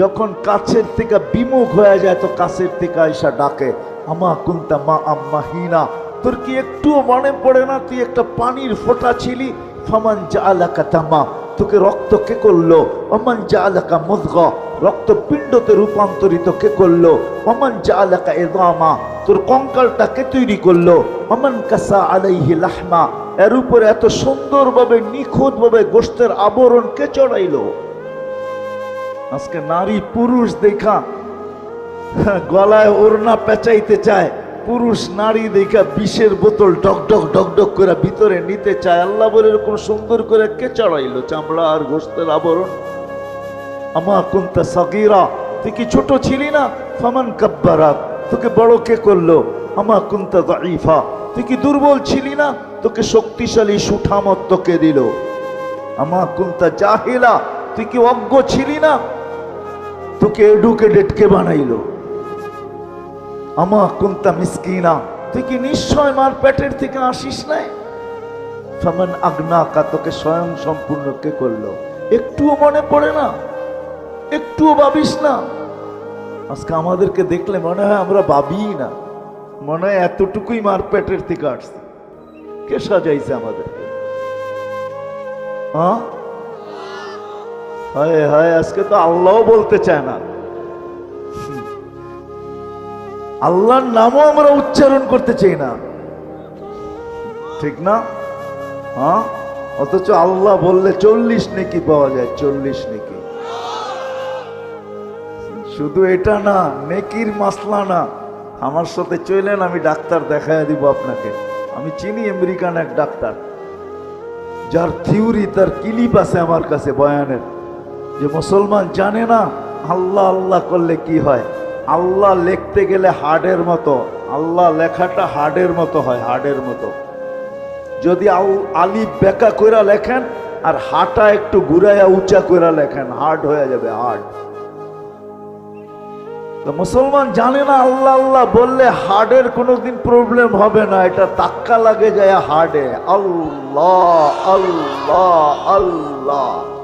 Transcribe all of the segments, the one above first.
যখন কাছের থেকে বিমুখ হয়ে যায়, তো কাছের থেকে আইসা ডাকে, আমা কুন্তা মা আম্মা হিনা, তোর কি একটুও মনে পড়ে না? তুই একটা পানির ফোঁটা ছিলি। ফামান যা আলাকা তামা, তোকে রক্ত কে করল? অমান যা আলাকা মুদগ রক্ত পিণ্ডতে রূপান্তরিত কে করল? অমান যা আলাকা এদামা তোর কঙ্কালটা কে তৈরি করল? অমান কাসা আলাইহি লাহমা, এর উপরে এত সুন্দরভাবে, নিখুঁতভাবে গোষ্ঠের আবরণ কে চড়াইলো? আজকে নারী পুরুষ দেখা, গলায় ওড়না পেঁচাইতে চায়, পুরুষ নারী দেখা বিষের বোতল ডক ডক করে ভিতরে নিতে চায়। আল্লাহ বলে এরকম সুন্দর করে কে চড়াইলো? চামড়া আর গোস্তের আবরণ। আমা কুন্তা সাগিরা, তুই কি ছোট ছিলি না? ফামান কাব্বারাত তোকে বড় কে করল? আমা কুন্তা দাইফা তুই কি দুর্বল ছিলি না? তোকে শক্তিশালী সুঠামত তোকে দিল। আমা কুন্তা জাহিলা, তুই কি অজ্ঞ ছিলি না? তোকে এডুকেটেড কে বানাইলো। আমা কুন্তা মিসকিনা। তুই কি নিশ্চয় মার পেটের থেকে আসিস নাই? আগনা কা তোকে স্বয়ং সম্পূর্ণ কে করল। একটুও মনে পড়ে না, একটুও ভাবিস না। আজকে আমাদেরকে দেখলে মনে হয় আমরা ভাবিই না। মনে হয় এতটুকুই মার পেটের থেকে আসছে। কে সাজাইছে আমাদেরকে? হ্যাঁ হায় হায়, আজকে তো আল্লাহ বলতে চায় না। আল্লাহর নামও আমরা উচ্চারণ করতে চাই না। ঠিক না? হ্যাঁ? অথচ আল্লাহ বললে চল্লিশ নেকি পাওয়া যায়, চল্লিশ নেকি। শুধু এটা না, নেকির মাসলা না। আমার সাথে চলেন আমি ডাক্তার দেখায় দিব আপনাকে। আমি চিনি আমেরিকান এক ডাক্তার। যার থিওরি, তার ক্লিপ আছে আমার কাছে, বয়ানের। যে মুসলমান জানে না আল্লাহ আল্লাহ করলে কি হয়? আল্লাহ লিখতে গেলে হার্ডের মতো, আল্লাহ লেখাটা হার্ডের মতো হয়, হার্ডের মতো। যদি আল- বেকা কইরা লেখেন, আর হাটা একটু ঘুরাইয়া উঁচা কইরা লেখেন, হার্ড হয়ে যাবে, হার্ড। তো মুসলমান জানে না আল্লাহ আল্লাহ বললে হার্ডের কোনোদিন প্রবলেম হবে না, এটা তাক্কা লাগে যায় হার্ডে। আল্লাহ আল্লাহ আল্লাহ।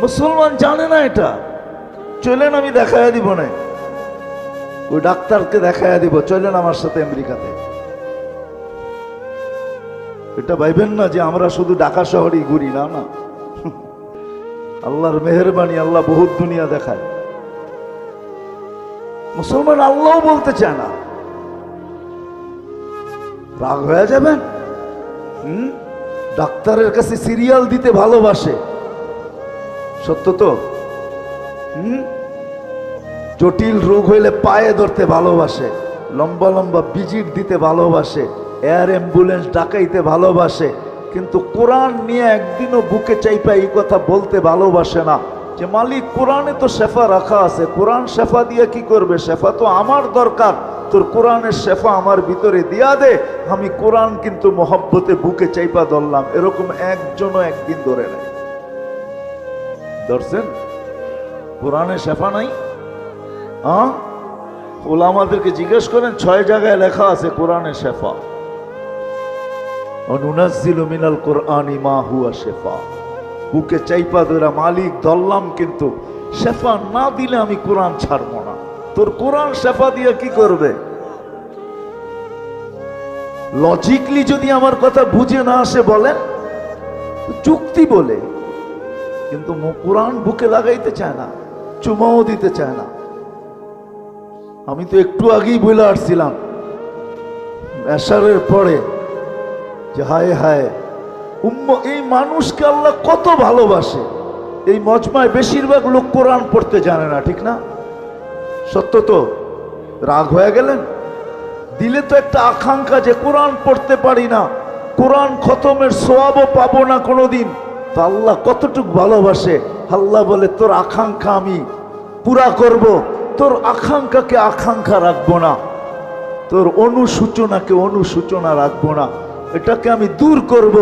মুসলমান জানে না এটা। চলেন আমি দেখাইয়া দিব না। ওই ডাক্তারকে দেখাইয়া দিব, চলেন আমার সাথে আমেরিকাতে। এটা ভাইবেন না যে আমরা শুধু ঢাকা শহরেই ঘুরি, না না। আল্লাহর মেহরবানি আল্লাহ বহুত দুনিয়া দেখায়। মুসলমান আল্লাহ বলতে চায় না। রাগ হয়ে যাবেন? হুম? ডাক্তারের কাছে সিরিয়াল দিতে ভালোবাসে। সত্য তো? হুম? জটিল রোগ হইলে পায়ে ধরতে ভালোবাসে, লম্বা লম্বা ভিজিট দিতে ভালোবাসে, এয়ার অ্যাম্বুলেন্স ডাকাইতে ভালোবাসে, কিন্তু কোরআন নিয়ে একদিনও বুকে চাইপা এই কথা বলতে ভালোবাসে না। যে মালিক, কোরআনে তো শেফা রাখা আছে, কোরআন শেফা দিয়ে কি করবে? শেফা তো আমার দরকার, তোর কোরআনের শেফা আমার ভিতরে দিয়া দে, আমি কোরআন কিন্তু মহব্বতে বুকে চাইপা ধরলাম, এরকম একজনও একদিন ধরে নাই। ধরছেন? কোরআনে শেফা নাই? হ্যাঁ ওলামাদেরকে জিজ্ঞেস করেন, ছয় জায়গায় লেখা আছে কোরআনে শেফা। অনুনাজিল মিনাল কোরআনি মা হুয়া শেফা। বুকে চাইপা ধরা মালিক, ধরলাম কিন্তু শেফা না দিলে আমি কোরআন ছাড়বো না। তোর কোরআন শেফা দিয়ে কি করবে? লজিকলি যদি আমার কথা বুঝে না আসে বলেন তো যুক্তি বলে। কিন্তু কোরআন বুকে লাগাইতে চায় না, চুমাও দিতে চায় না। আমি তো একটু আগেই বলে আসছিলাম এশারের পরে যে হায় হায়, উম্ম, এই মানুষকে আল্লাহ কত ভালোবাসে। এই মজমায় বেশিরভাগ লোক কোরআন পড়তে জানে না, ঠিক না? সত্য তো? রাগ হয়ে গেলেন? দিলে তো একটা আকাঙ্ক্ষা যে কোরআন পড়তে পারি না, কোরআন খতমের সোয়াবও পাবো না কোনোদিন। তো আল্লাহ কতটুক ভালোবাসে? আল্লাহ বলে, তোর আকাঙ্ক্ষা আমি পুরা করব। তোর আকাঙ্ক্ষাকে আকাঙ্ক্ষা রাখব না। তোর অনুসূচনাকে অনুসূচনা রাখব না। এটাকে আমি দূর করব।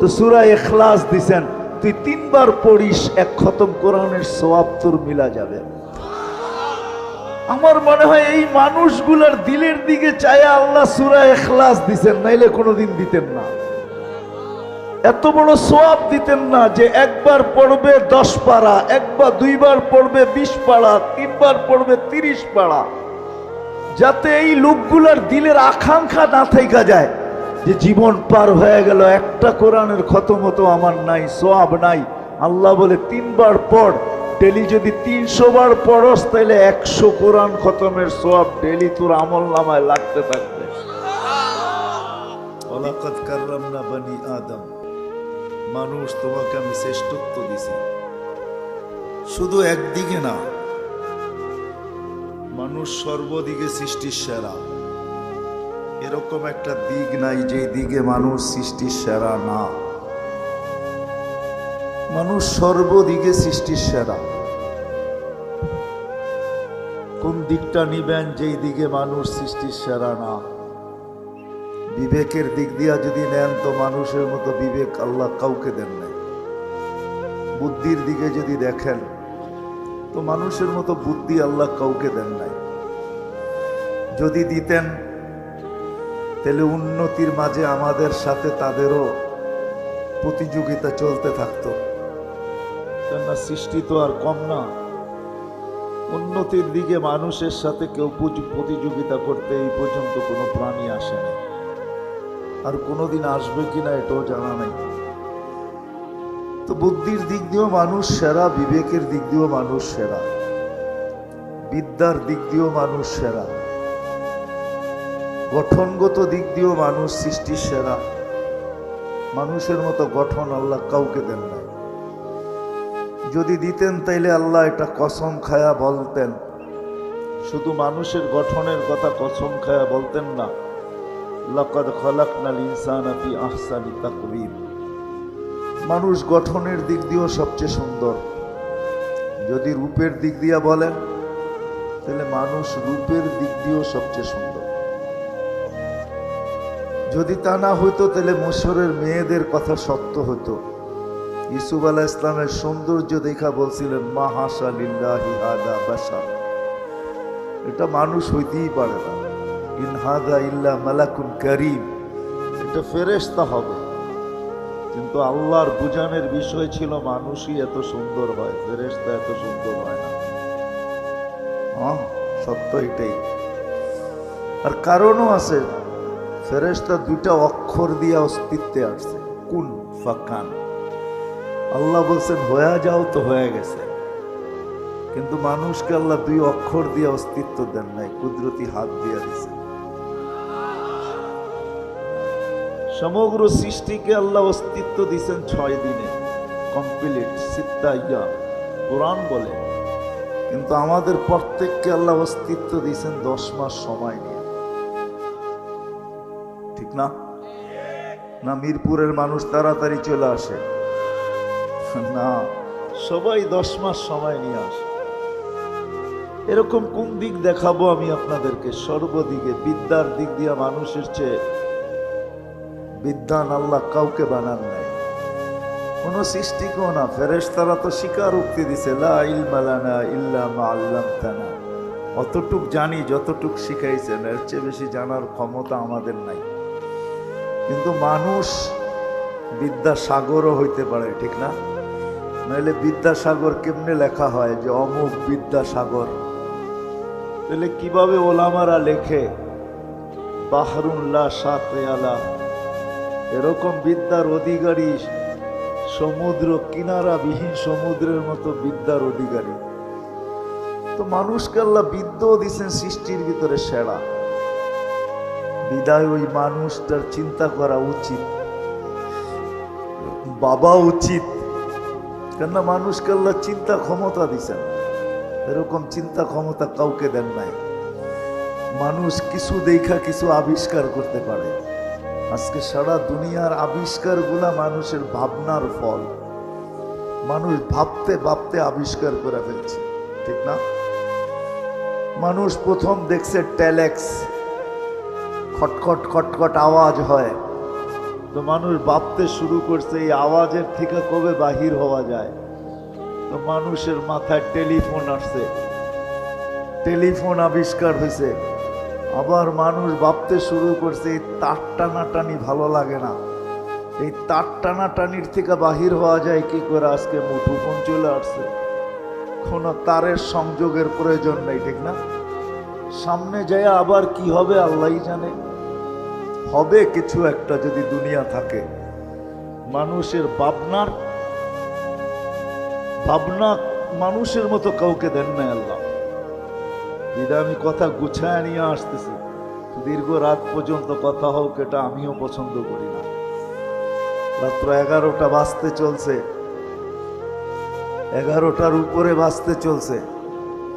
তো সুরা এখলাস দিছেন, তুই তিনবার পড়িস, এক খতম কোরআনের সোয়াব তোর মিলা যাবে। আমার মনে হয় এই মানুষগুলার দিলের দিকে চায় আল্লাহ সুরা এখলাস দিছেন, নাইলে কোনোদিন দিতেন না। এত বড় সোয়াব দিতেন না যে একবার পড়বে দশ পাড়া, একবার দুইবার পড়বে বিশ পাড়া, তিনবার পড়বে তিরিশ পাড়া। যাতে এই লোকগুলার দিলের আকাঙ্ক্ষা না থাইকা যায়। যে জীবন পার হয়ে গেল, একটা কোরআনের খতম তো আমার নাই সোয়াব নাই। আল্লাহ বলে, তিনবার পড়। ডেলি যদি তিনশো বার পড়স তাহলে একশো কোরআন খতমের সোয়াব ডেলি তোর আমল নামায় লাগতে থাকবে। আদম। মানুষ তোমাকে আমি শ্রেষ্ঠত্ব দিছি। শুধু একদিকে না, মানুষ সর্বদিকে সৃষ্টির সেরা। এরকম একটা দিক নাই যে দিকে মানুষ সৃষ্টির সেরা না। মানুষ সর্বদিকে সৃষ্টির সেরা। কোন দিকটা নিবেন যেই দিকে মানুষ সৃষ্টির সেরা না? বিবেকের দিক দিয়া যদি নেন তো মানুষের মতো বিবেক আল্লাহ কাউকে দেন নাই। বুদ্ধির দিকে যদি দেখেন, তো মানুষের মতো বুদ্ধি আল্লাহ কাউকে দেন নাই। যদি দিতেন, তাহলে উন্নতির মাঝে আমাদের সাথে তাদেরও প্রতিযোগিতা চলতে থাকতো। কেননা সৃষ্টি তো আর কম না। উন্নতির দিকে মানুষের সাথে কেউ প্রতিযোগিতা করতে এই পর্যন্ত কোনো প্রাণী আসেনি আর কোনোদিন আসবে কিনা এটাও জানা নাই। তো বুদ্ধির দিক দিয়েও মানুষ সেরা, বিবেকের দিক দিয়েও মানুষ সেরা। বিদ্যার দিক দিয়েও মানুষ সেরা। গঠনগত দিক দিয়েও মানুষ সৃষ্টির সেরা। মানুষের মতো গঠন আল্লাহ কাউকে দেন নাই। যদি দিতেন তাইলে আল্লাহ এটা কসম খায়া বলতেন। শুধু মানুষের গঠনের কথা কসম খায়া বলতেন না। লাকাদ খলাকনাল ইনসানা ফি আহসানি তাকওয়িম মানুষ গঠনের দিক দিয়েও সবচেয়ে সুন্দর। যদি রূপের দিক দিয়া বলেন, তাহলে মানুষ রূপের দিক দিয়েও সবচেয়ে সুন্দর। যদি তা না হইতো, তাহলে মিশরের মেয়েদের কথা সত্য হতো ইসুফ আলাহ ইসলামের সৌন্দর্য দেখা বলছিলেন, মা হাসা লিল্লাহি হাদা বাসার এটা মানুষ হইতেই পারে না। ইন হাদা ইল্লা মালাকুন করিম। এটা ফেরেশতা হবে। কিন্তু আল্লাহর বুঝানের বিষয় ছিল মানুষই এত সুন্দর হয়, ফেরেশতা এত সুন্দর হয় না। সত্য এটাই। আর কারণও আছে, ফেরেশতা দুইটা অক্ষর দিয়ে অস্তিত্বে আসছে, কুন ফাকান আল্লাহ বলছেন, হয়ে যাও তো হয়ে গেছে। কিন্তু মানুষকে আল্লাহ দুই অক্ষর দিয়ে অস্তিত্ব দেন নাই, কুদরতি হাত দিয়ে দিছে। সমগ্র সৃষ্টিকে আল্লাহ অস্তিত্ব দিয়েছেন ছয় দিনে। কমপ্লিট সিত্তা ইয়া। কোরআন বলে। কিন্তু আমাদের প্রত্যেককে আল্লাহ অস্তিত্ব দিয়েছেন দশ মাস সময় নিয়ে। ঠিক না? না মিরপুরের মানুষ তাড়াতাড়ি চলে আসে? না, সবাই দশ মাস সময় নিয়ে আসে। এরকম কোন দিক দেখাবো আমি আপনাদেরকে? সর্বদিকে বিদ্যার দিক দিয়ে মানুষের চেয়ে বিদ্যান আল্লাহ কাউকে বানান নাই। কোন সৃষ্টিকেও না ফেরেশ তারা তো স্বীকার উক্তি দিছে, লা অতটুক জানি, যতটুক শিখাইছেন, এর চেয়ে বেশি জানার ক্ষমতা আমাদের নাই। কিন্তু মানুষ বিদ্যা বিদ্যাসাগরও হইতে পারে, ঠিক না? নইলে বিদ্যাসাগর কেমনে লেখা হয় যে অমুক বিদ্যাসাগর তাহলে কীভাবে ওলামারা লেখে বাহরুল্লাহ সাথে আলা এরকম বিদ্যার অধিকারী সমুদ্র কিনারাবিহীন সমুদ্রের মতো বিদ্যার অধিকারী। তো মানুষকে আল্লাহ বিদ্যাও দিচ্ছেন সৃষ্টির ভিতরে সেরা। বিদায় ওই মানুষটার চিন্তা করা উচিত। বাবা উচিত। কেননা মানুষকে আল্লাহ চিন্তা ক্ষমতা দিছেন এরকম চিন্তা ক্ষমতা কাউকে দেন নাই। মানুষ কিছু দেখা, কিছু আবিষ্কার করতে পারে। আজকে সারা দুনিয়ার আবিষ্কার আবিষ্কারগুলা মানুষের ভাবনার ফল। মানুষ ভাবতে ভাবতে আবিষ্কার করে ফেলছে, ঠিক না? মানুষ প্রথম দেখছে ট্যালেক্স খটখট খটখট আওয়াজ হয়। তো মানুষ ভাবতে শুরু করছে এই আওয়াজের থেকে কবে বাহির হওয়া যায়? তো মানুষের মাথায় টেলিফোন আসছে। টেলিফোন আবিষ্কার হয়েছে। আবার মানুষ ভাবতে শুরু করছে, এই তার টানাটানি ভালো লাগে না। এই তার টানা টানির থেকে বাহির হওয়া যায় কি করে? আজকে মুঠোফোন চলে আসছে। কোনো তারের সংযোগের প্রয়োজন নেই, ঠিক না? সামনে যায় আবার কি হবে, আল্লাহই জানে। হবে কিছু একটা যদি দুনিয়া থাকে। মানুষের ভাবনার, ভাবনা মানুষের মতো কাউকে দেন না আল্লাহ। এটা আমি কথা গুছায় নিয়ে আসতেছি। দীর্ঘ রাত পর্যন্ত কথা হোক, এটা আমিও পছন্দ করি না। রাত্র এগারোটা বাঁচতে চলছে। এগারোটার উপরে বাঁচতে চলছে।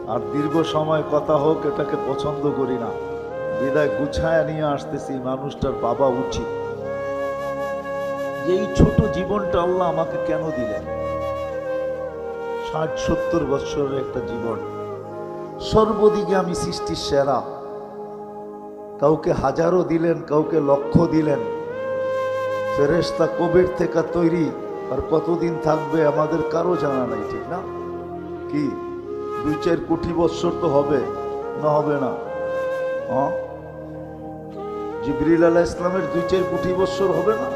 আর দীর্ঘ সময় কথা হোক, এটাকে পছন্দ করি না। বিদায় গুছায় নিয়ে আসতেছি, মানুষটার বাবা উচিত। এই ছোট জীবনটা আল্লাহ আমাকে কেন দিলেন? ষাট সত্তর বৎসরের একটা জীবন। সর্বদিকে আমি সৃষ্টির সেরা। কাউকে হাজারও দিলেন, কাউকে লক্ষ দিলেন। ফেরেস্তা কবির থেকে তৈরি, আর কতদিন থাকবে আমাদের কারও জানা নাই, ঠিক না? কি? দুই চার কোটি বৎসর তো হবে, না হবে না। হ্যাঁ জিবরিল আলাহ ইসলামের দুই চার কোটি বৎসর হবে না?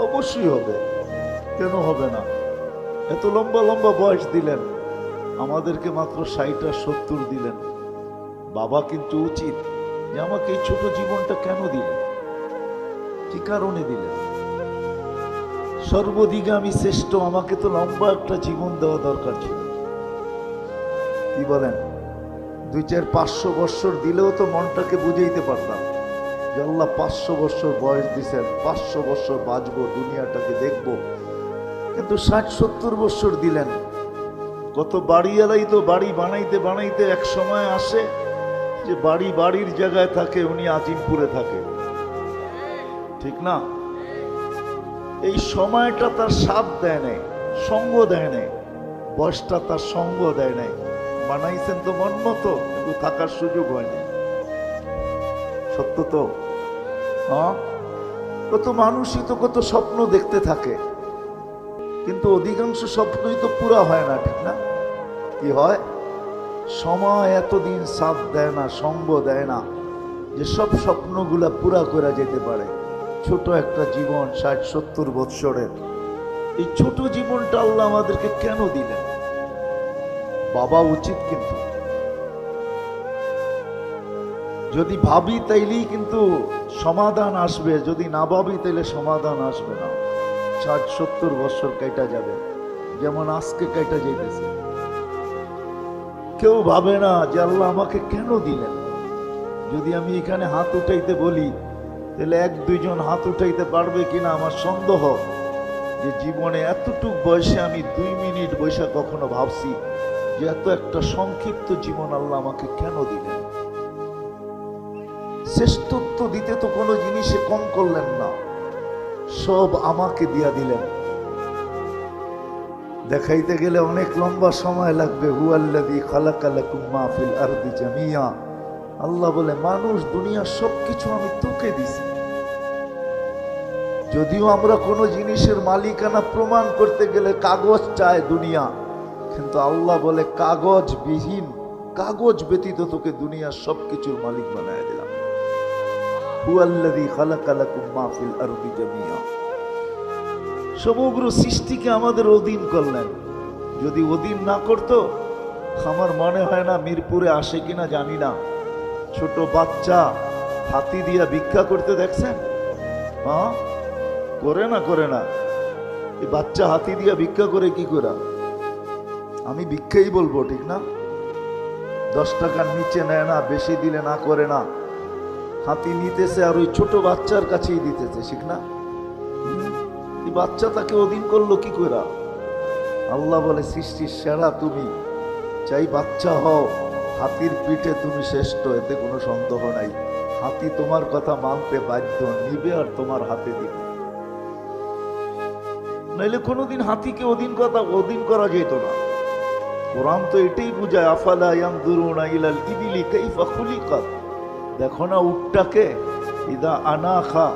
অবশ্যই হবে। কেন হবে না? এত লম্বা লম্বা বয়স দিলেন। আমাদেরকে মাত্র ষাট আর সত্তর দিলেন। বাবা কিন্তু উচিত যে আমাকে এই ছোট জীবনটা কেন দিলেন? কি কারণে দিলেন? সর্বদিকে আমি শ্রেষ্ঠ আমাকে তো লম্বা একটা জীবন দেওয়া দরকার ছিল। কি বলেন? দুই চার পাঁচশো বৎসর দিলেও তো মনটাকে বুঝাইতে পারতাম যে আল্লাহ পাঁচশো বৎসর বয়স দিছেন, পাঁচশো বৎসর বাঁচবো, দুনিয়াটাকে দেখব। কিন্তু ষাট সত্তর বৎসর দিলেন। কত বাড়ি বাড়িওয়ালাই তো বাড়ি বানাইতে বানাইতে এক সময় আসে যে বাড়ি বাড়ির জায়গায় থাকে, উনি আজিমপুরে থাকে। ঠিক না? এই সময়টা তার সাপ দেয় নাই, সঙ্গ দেয় নাই, বয়সটা তার সঙ্গ দেয় নাই। বানাইছেন তো মন মতো, কিন্তু থাকার সুযোগ হয়নি সত্য তো? হ্যাঁ? কত মানুষই তো কত স্বপ্ন দেখতে থাকে। কিন্তু অধিকাংশ স্বপ্নই তো পুরা হয় না, ঠিক না? কি হয়? সময় এতদিন সাথ দেয় না, সঙ্গ দেয় না যে সব স্বপ্নগুলা পুরা করা যেতে পারে। ছোট একটা জীবন, ষাট, সত্তর বৎসরের। এই ছোট জীবনটা আল্লাহ আমাদেরকে কেন দিলেন? বাবা উচিত কিন্তু। যদি ভাবি তাইলেই কিন্তু সমাধান আসবে, যদি না ভাবি তাইলে সমাধান আসবে না। ষাট, সত্তর বছর কেটা যাবে। যেমন আজকে কেটা যেতেছে। কেউ ভাবে না যে আল্লাহ আমাকে কেন দিলেন? যদি আমি এখানে হাত উঠাইতে বলি, তাহলে এক, দুইজন হাত উঠাইতে পারবে কিনা আমার সন্দেহ যে জীবনে এতটুক বয়সে আমি দুই মিনিট বৈশা কখনো ভাবছি যে এত একটা সংক্ষিপ্ত জীবন আল্লাহ আমাকে কেন দিলেন? শ্রেষ্ঠত্ব দিতে তো কোনো জিনিসে কম করলেন না। সব আমাকে দিয়া দিলেন। দেখাইতে গেলে অনেক লম্বা সময় লাগবে। হুয়াল্লাদি আল্লাহ বলে, মানুষ দুনিয়ার সব কিছু আমি তোকে দিছি। যদিও আমরা কোনো জিনিসের মালিকানা প্রমাণ করতে গেলে কাগজ চায় দুনিয়া, কিন্তু আল্লাহ বলে কাগজ বিহীন কাগজ ব্যতীত তোকে দুনিয়ার সব কিছুর মালিক বানায় দিলাম। সমগ্র সৃষ্টিকে আমাদের অধীন করলেন। যদি অধীন না করতো, আমার মনে হয় না মিরপুরে আসে কিনা জানি না। ছোট বাচ্চা হাতি দিয়া ভিক্ষা করতে দেখছেন? হ্যাঁ করে না করে না। এই বাচ্চা হাতি দিয়া ভিক্ষা করে কি করা? আমি ভিক্ষাই বলব, ঠিক না? দশ টাকার নিচে নেয় না, বেশি দিলে না করে না। হাতি নিতেছে আর ওই ছোট বাচ্চার কাছেই দিতেছে, ঠিক না? বাচ্চা তাকে অধীন করল কি করা? আল্লাহ বলে, সৃষ্টির সেরা তুমি। চাই বাচ্চা হও, হাতির পিঠে তুমি শ্রেষ্ঠ, এতে কোনো সন্দেহ নাই। হাতি তোমার কথা মানতে বাধ্য, নিবে আর তোমার হাতে দিবে। নাইলে কোনোদিন হাতিকে অধীন কথা, অধীন করা যেত না। কোরআন তো এটাই বুঝায়, আফালা ইয়ানদুরুনা ইলাল ইবিলি কাইফা খুলিকাত? দেখো না উটটাকে। ইদা আনাখা।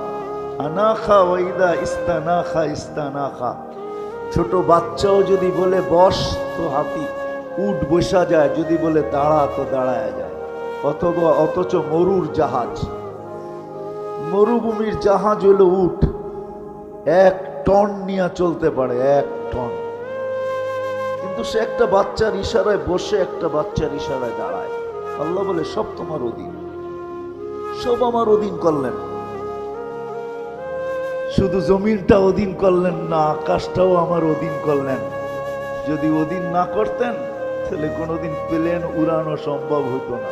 আনাখা ওয়াইদা ইস্তানাখা ইস্তানাখা। ছোট বাচ্চাও যদি বলে বস তো হাতি। উট বসা যায়, যদি বলে দাঁড়া তো দাঁড়ায় যায়। অথবা অথচ মরুর জাহাজ। মরুভূমির জাহাজ হলো উট। এক টন নিয়ে চলতে পারে, এক টন। কিন্তু সে একটা বাচ্চার ইশারায় বসে, একটা বাচ্চার ইশারায় দাঁড়ায়। আল্লাহ বলে, সব তোমার অধীন। সব আমার অধীন করলেন। শুধু জমিনটা অধীন করলেন না, আকাশটাও আমার অধীন করলেন। যদি অধীন না করতেন, তাহলে কোনোদিন প্লেন উড়ানো সম্ভব হতো না।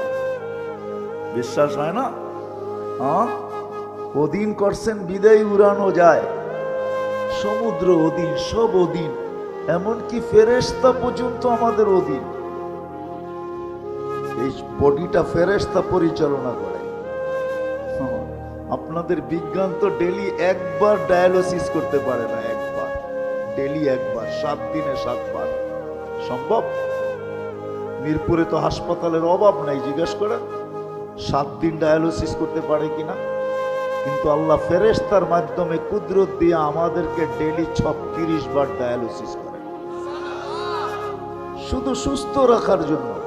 বিশ্বাস হয় না? হ্যাঁ? অধীন করছেন, বিদায় উড়ানো যায়। সমুদ্র অধীন, সব অধীন। এমনকি ফেরেস্তা পর্যন্ত আমাদের অধীন। এই বডিটা ফেরেস্তা পরিচালনা করে। আপনাদের বিজ্ঞান তো ডেলি একবার ডায়ালিসিস করতে পারে না, একবার। ডেলি একবার, সাত দিনে সাতবার। সম্ভব? মিরপুরে তো হাসপাতালের অভাব নাই, জিজ্ঞেস করেন। সাত দিন ডায়ালিসিস করতে পারে কিনা? কিন্তু আল্লাহ ফেরেস্তার মাধ্যমে কুদরত দিয়ে আমাদেরকে ডেলি ছত্রিশ বার ডায়ালিসিস করে। শুধু সুস্থ রাখার জন্য।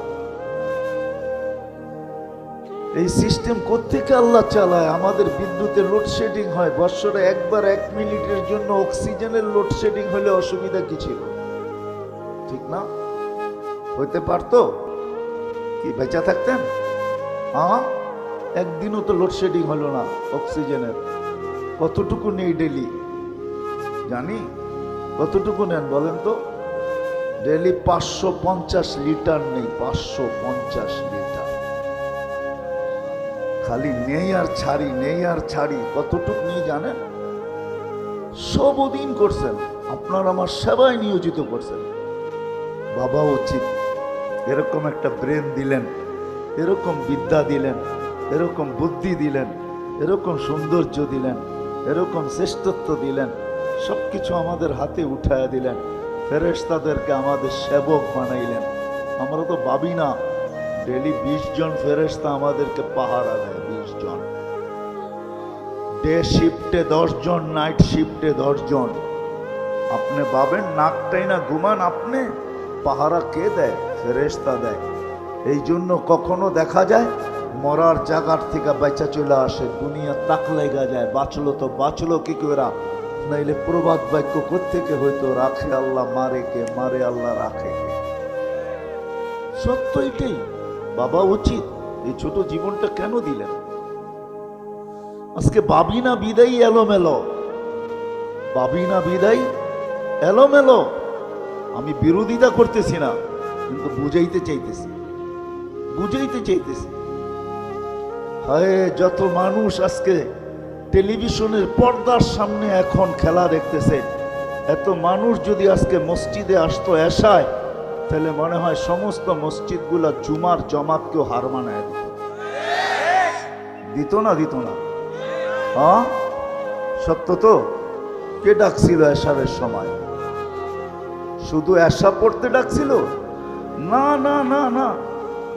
এই সিস্টেম কোত্থেকে আল্লাহ চালায়? আমাদের বিদ্যুতের লোডশেডিং হয়। বৎসরে একবার এক মিনিটের জন্য অক্সিজেনের লোডশেডিং হলে অসুবিধা কি ছিল? ঠিক না? হইতে পারতো? কি, বেঁচা থাকতেন? হ্যাঁ একদিনও তো লোডশেডিং হলো না অক্সিজেনের। কতটুকু নেই ডেলি জানি? কতটুকু নেন বলেন তো? ডেলি পাঁচশো পঞ্চাশ লিটার নেই, পাঁচশো পঞ্চাশ লিটার খালি নেই আর ছাড়ি, নেই আর ছাড়ি, কতটুক নেই জানেন? সব অধীন করছেন, আপনার আমার সেবায় নিয়োজিত করছেন। বাবা উচিত, এরকম একটা ব্রেন দিলেন, এরকম বিদ্যা দিলেন, এরকম বুদ্ধি দিলেন, এরকম সৌন্দর্য দিলেন, এরকম শ্রেষ্ঠত্ব দিলেন সব কিছু আমাদের হাতে উঠায়া দিলেন, ফেরেশতাদেরকে আমাদের সেবক বানাইলেন। আমরা তো ভাবি না ডেলি বিশ জন ফেরেশতা আমাদেরকে পাহারা দেয়, বিশ জন। ডে শিফটে দশ জন নাইট শিফটে দশ জন। আপনি ভাবেন, নাকটাই না ঘুমান, আপনি পাহারা কে দেয়? ফেরেশতা দেয়। এই জন্য কখনো দেখা যায়, মরার জায়গার থেকে বেচা চলে আসে, দুনিয়া তাক লেগা যায়, বাঁচলো তো বাঁচলো কি করে? নাইলে প্রবাদ বাক্য কোথেকে হয়তো রাখে আল্লাহ, মারে কে? মারে আল্লাহ, রাখে কে? সত্য এটাই। বাবা উচিত এই ছোট জীবনটা কেন দিলেন? আজকে বাবি না বিদায়, এলোমেলো। বাবি না বিদায়, এলোমেলো। আমি বিরোধিতা করতেছি না, কিন্তু বুঝাইতে চাইতেছি। বুঝাইতে চাইতেছি। হায়, যত মানুষ আজকে টেলিভিশনের পর্দার সামনে এখন খেলা দেখতেছে, এত মানুষ যদি আজকে মসজিদে আসতো, এসায় তাহলে মনে হয় সমস্ত মসজিদগুলা জুমার জমাতকেও হার মানায় দিত। না দিত না। হ্যাঁ? সত্য তো? কে ডাকছিল এসারের সময়? শুধু এসা পড়তে ডাকছিল? না না না না।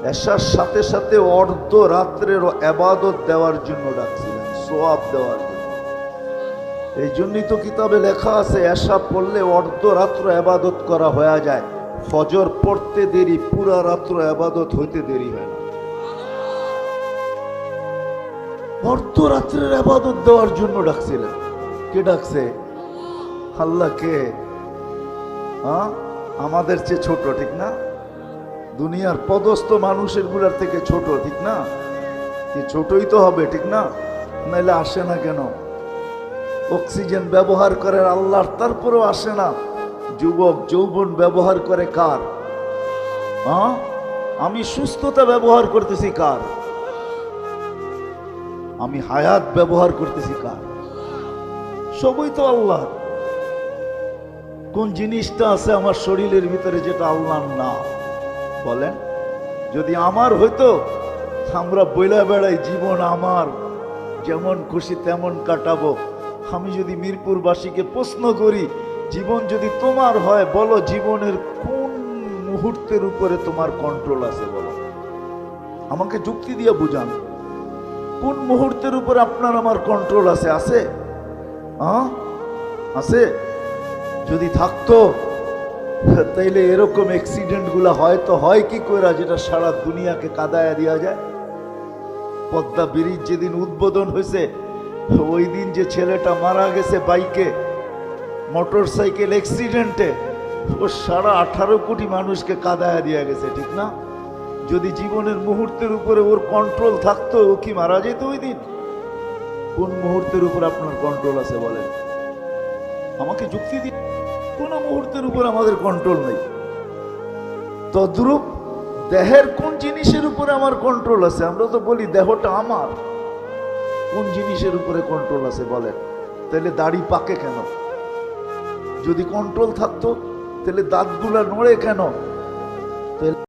এসার সাথে সাথে অর্ধ রাত্রের এবাদত দেওয়ার জন্য ডাকছিলেন, সোয়াব দেওয়ার জন্য। এই জন্যই তো কিতাবে লেখা আছে, এসা পড়লে অর্ধ রাত্র এবাদত করা হয়ে যায়। ফজর পড়তে দেরি, পুরা রাত্র এবাদত হইতে দেরি হয় না। রাত্রের আবাদত দেওয়ার জন্য ডাকছিলেন। কে ডাকছে? আল্লাহ কে? হ্যাঁ আমাদের চেয়ে ছোট, ঠিক না? দুনিয়ার পদস্থ মানুষেরগুলার থেকে ছোট, ঠিক না? কি ছোটই তো হবে, ঠিক না? নাইলে আসে না কেন? অক্সিজেন ব্যবহার করে আল্লাহর, তারপরেও আসে না। যুবক যৌবন ব্যবহার করে কার? হ্যাঁ? আমি সুস্থতা ব্যবহার করতেছি কার? আমি হায়াত ব্যবহার করতেছি কার? সবই তো আল্লাহ। কোন জিনিসটা আছে আমার শরীরের ভিতরে যেটা আল্লাহ না? বলেন। যদি আমার হইতো, আমরা বইলা বেড়াই জীবন আমার, যেমন খুশি তেমন কাটাবো। আমি যদি মিরপুরবাসীকে প্রশ্ন করি জীবন যদি তোমার হয়, বলো জীবনের কোন মুহূর্তের উপরে তোমার কন্ট্রোল আছে বলো। আমাকে যুক্তি দিয়ে বুঝান। কোন মুহূর্তের উপর আপনার আমার কন্ট্রোল আছে? আছে? আছে? যদি থাকতো, তাইলে এরকম অ্যাক্সিডেন্টগুলা হয়তো হয় কি করে যেটা সারা দুনিয়াকে কাদায় দেওয়া যায়? পদ্মা ব্রিজ যেদিন উদ্বোধন হয়েছে ওই দিন যে ছেলেটা মারা গেছে বাইকে মোটর সাইকেল অ্যাক্সিডেন্টে ও সারা আঠারো কোটি মানুষকে কাদায়া দিয়ে গেছে, ঠিক না? যদি জীবনের মুহূর্তের উপরে ওর কন্ট্রোল থাকতো, ও কি মারা যেত ওই দিন? কোন মুহূর্তের উপর আপনার কন্ট্রোল আছে বলেন? আমাকে যুক্তি দিন। কোন মুহূর্তের উপর আমাদের কন্ট্রোল নেই। তদ্রূপ দেহের কোন জিনিসের উপরে আমার কন্ট্রোল আছে? আমরা তো বলি দেহটা আমার। কোন জিনিসের উপরে কন্ট্রোল আছে বলেন? তাহলে দাড়ি পাকে কেন? যদি কন্ট্রোল থাকতো তাহলে দাঁতগুলা নড়ে কেন?